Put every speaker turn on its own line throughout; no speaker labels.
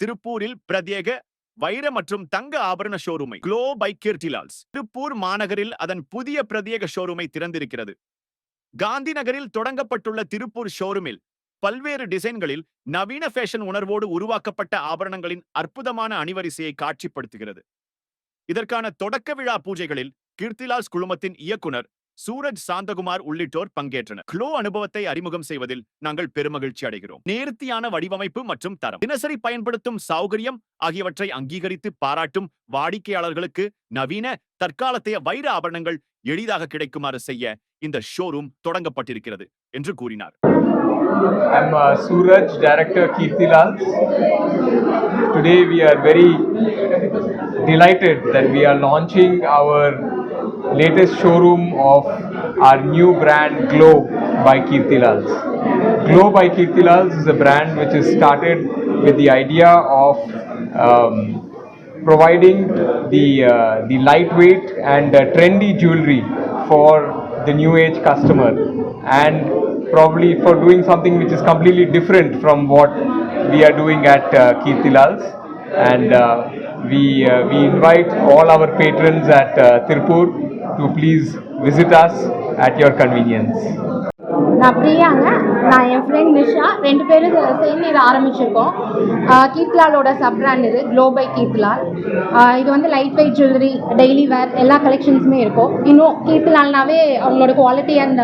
திருப்பூரில் பிரத்யேக வைர மற்றும் தங்க ஆபரண ஷோரூமை க்ளோ பை கீர்த்திலால்ஸ் திருப்பூர் மாநகரில் அதன் புதிய பிரத்யேக ஷோரூமை திறந்திருக்கிறது. காந்தி நகரில் தொடங்கப்பட்டுள்ள திருப்பூர் ஷோரூமில் பல்வேறு டிசைன்களில் நவீன ஃபேஷன் உணர்வோடு உருவாக்கப்பட்ட ஆபரணங்களின் அற்புதமான அணிவரிசையை காட்சிப்படுத்துகிறது. இதற்கான தொடக்க விழா பூஜைகளில் கீர்த்திலால்ஸ் குழுமத்தின் இயக்குனர் சூரஜ் சாந்தகுமார் உள்ளிட்டோர் பங்கேற்றனர். க்ளோ அனுபவத்தை அறிமுகம் செய்வதில் நாங்கள் பெருமகிழ்ச்சி அடைகிறோம். நேர்த்தியான வடிவமைப்பு மற்றும் தரம். தினசரி பயன்படுத்தும் சௌகரியம் ஆகியவற்றை அங்கீகரித்து பாராட்டும் வாடிக்கையாளர்களுக்கு நவீன தற்காலத்தைய வைர ஆபரணங்கள் எளிதாக கிடைக்குமாறு செய்ய இந்த ஷோரூம் தொடங்கப்பட்டிருக்கிறது என்று கூறினார்.
I'm uh, Suraj, Director Kirtilal. Today we are very delighted that we are launching our latest showroom of our new brand Glow by Kirtilal. Glow by Kirtilal is a brand which is started with the idea of um, providing the uh, the lightweight and uh, trendy jewelry for the new age customer and probably for doing something which is completely different from what we are doing at uh, Kirtilal's and uh, we uh, we invite all our patrons at uh, Tirupur to please visit us at your convenience.
நான் பிரியாங்க. நான் என் friend Nisha. ரெண்டு பேரும் சேர்ந்து இதை ஆரம்பிச்சிருக்கோம். கீத்லாலோட sub brand இது க்ளோபை by கீத்லால் இது வந்து light weight jewellery daily wear எல்லா கலெக்ஷன்ஸுமே இருக்கும். இன்னும் கீத்லால்னாவே அவங்களோட குவாலிட்டி அண்ட்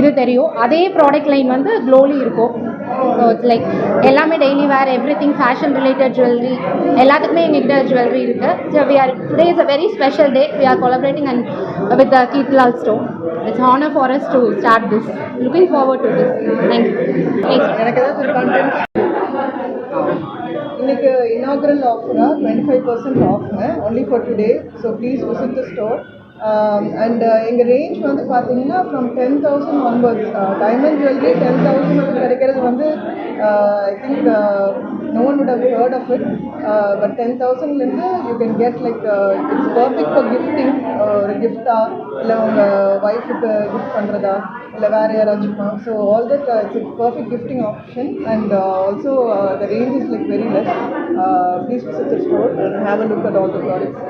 இது தெரியும். அதே ப்ராடக்ட் லைன் வந்து க்ளோலி இருக்கும். ஸோ இட்ஸ் லைக் எல்லாமே daily wear everything fashion related jewellery எல்லாத்துக்குமே எங்ககிட்ட ஜுவல்லரி இருக்குது so we are today is a very special day we are collaborating and with the Kirtilal store it's honour for us to start this looking forward to this thank you
எனக்கு ஏதாவது content இன்னைக்கு inaugural ஆஃபராக twenty five percent ஆஃப்ங்க only for today so please visit the store and எங்கள் range வந்து பார்த்தீங்கன்னா from ten thousand ஒன்பது diamond jewellery ten thousand I think no one would have heard of it. Uh, ten தௌசண்ட்லேருந்து you can get like it's perfect for gifting ஒரு கிஃப்டா இல்லை உங்கள் ஒய்ஃபுக்கு கிஃப்ட் பண்ணுறதா இல்லை வேறு யாராச்சும் so all that it's perfect gifting option and also the range is like very less please visit the store and have a look at all the products